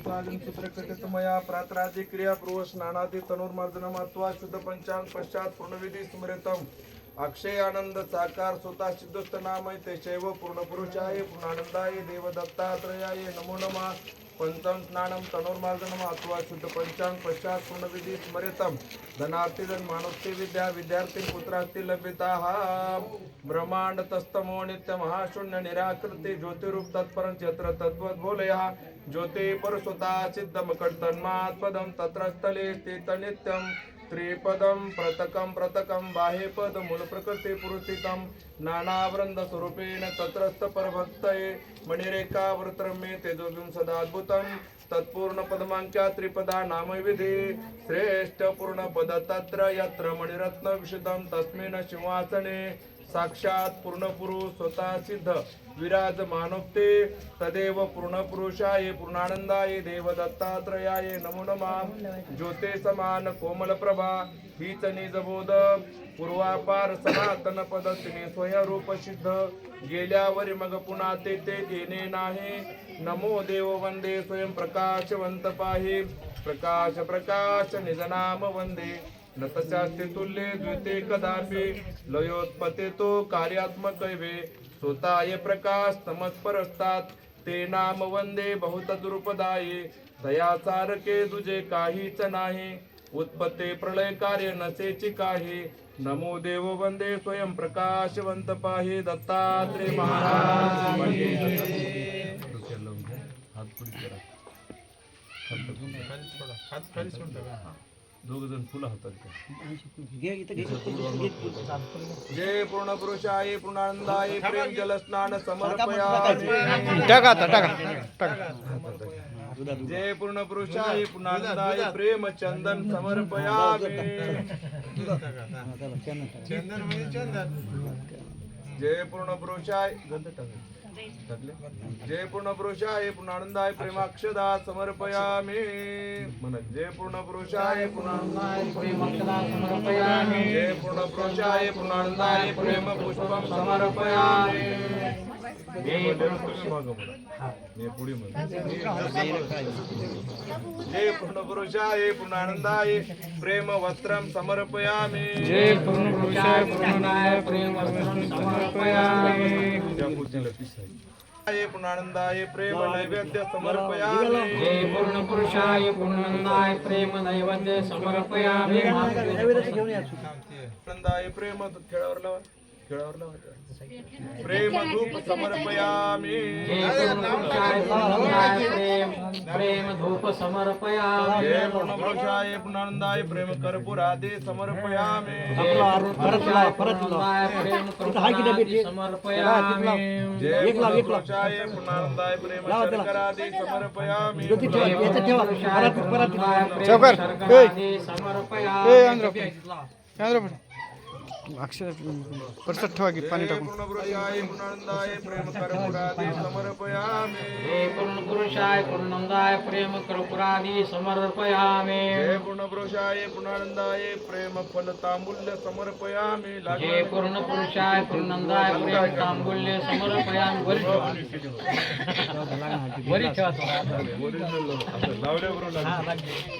पुरुषादिन सूत्रकथित मया प्रात्रादि क्रिया पूर्व स्नानादि तनुर्मार्जनम अथवा शुद्ध पंचांग पश्चात पूर्णविधी स्मृतम. अक्षय आनंद साकार स्वतः सिद्धस्त नामय ते शैव पूर्ण पुरुषाय पूर्णानंदाय देव नमो नमः. पंचम स्नानम तनुर्मार्जनम अथवा शुद्ध पंचांग पश्चात पूर्णविधी स्मरितम धनार्थी धन मानवती विद्या विद्यार्थी पुत्रार्थी लभ्यता। ब्रह्मांड तस्तमो नित्य महाशून्य निराकृती ज्योतिरूप तत्परं यत्र तद्वत बोलया। ज्योति परसुता सिद्धम तत्र स्थले स्थित नित्यम त्रिपदं प्रतकं प्रतकं बाह्यपद मूल प्रकृती पुरुषितम नानावृंद स्वरूपेण सदाद्भुतं। तत्पूर्णपदमाङ्क्या त्रिपदा नामविधि। श्रेष्ठपूर्णपद तत्र यत्र मणिरत्नविशुद्धं तस्मिन् सिंहासने साक्षात् पूर्णपुरुष स्वतः सिद्ध। विराज मानवते तदेव पूर्णपुरुषाय पूर्णानंदाय देवदत्तात्रयाय नमो नमः। ज्योते समान कोमल हीच निजबोध। पूर्वापार सनातन पद्धतीने स्वयंरूप सिद्ध। गेल्यावर मग पुन्हा ते ते येणे नाही। नमो देव वंदे स्वयं प्रकाशवंत पाहि। प्रकाश प्रकाश निज नाम वंदे। न तस्यास्ति तुल्ये द्विते कदापि लयोत्पते तो कार्यात्मक वे स्वतः प्रकाश तमत्परस्तात ते नाम वंदे बहुत दुरुपदाये दयासारखे तुझे काहीच नाही उत्पत्ते प्रलय कार्य नसेची काही। नमो देव वंदे स्वयं प्रकाशवंत पाहि दत्तात्रय महाराज। दोघ जण फुलं हातात जय पूर्ण पुरुषाय पूर्णानंदाय प्रेम जल स्नान समर्पयामि टाका टाका टाका. जय पूर्ण पुरुषाय पूर्णानंदाय प्रेम चंदन समर्पयामि जय पूर्ण पुरुषाय जय पूर्ण पुरुषाय पूर्णानंदाय प्रेमाक्षदा समर्पयामि. मन जय पूर्ण पुरुषाय पूर्णानंदाय जय पूर्ण पुरुषाय पूर्णानंदाय प्रेम पुष्पम समर्पयामि. हे. हे पुढे. जय पूर्ण पुरुषाय पूर्णानंदाय प्रेम वस्त्रम समर्पयामि जय पूर्ण पुरुषाय पूर्णाय प्रेम समर्पयामि पिसाई. जय पूर्णानंदाय प्रेम नैवेद्य समर्पयामि जय पूर्ण पुरुषाय पूर्णानंदाय प्रेम नैवेद्य समर्पयामि आनंदाय प्रेम खेळावर लावा प्रेम धूप समर्पयामि. प्रेम प्रेम धूप समर्पयामि. पूर्णानंदाय प्रेम कर्पूर आदी समर्पयामि प्रेम समर्पयामि. जय प्रेम समर्पयामि. समर्पयामि अक्षर परसात ठेवा की पाणी जय टाकून. पूर्ण पुरुषाय पूर्णानंदाय प्रेम कर्पूर आदी समर्पयामि। जय पूर्ण पुरुषाय पूर्णानंदाय प्रेम कृपुरादि समर्पयामि। जय पूर्ण पुरुषाय पूर्णानंदाय प्रेम फल तांबूल्य समर्पयामि जय पूर्ण पुरुषाय पूर्णानंदाय प्रेम तांबूल्य समर्पयामि। वरी ठेवा. वरी ठेवा थोडा.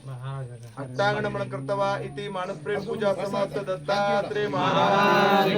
अट्टांगण कर्तवा इति मानसप्रेम पूजा समाप्त दत्तात्रय महाराज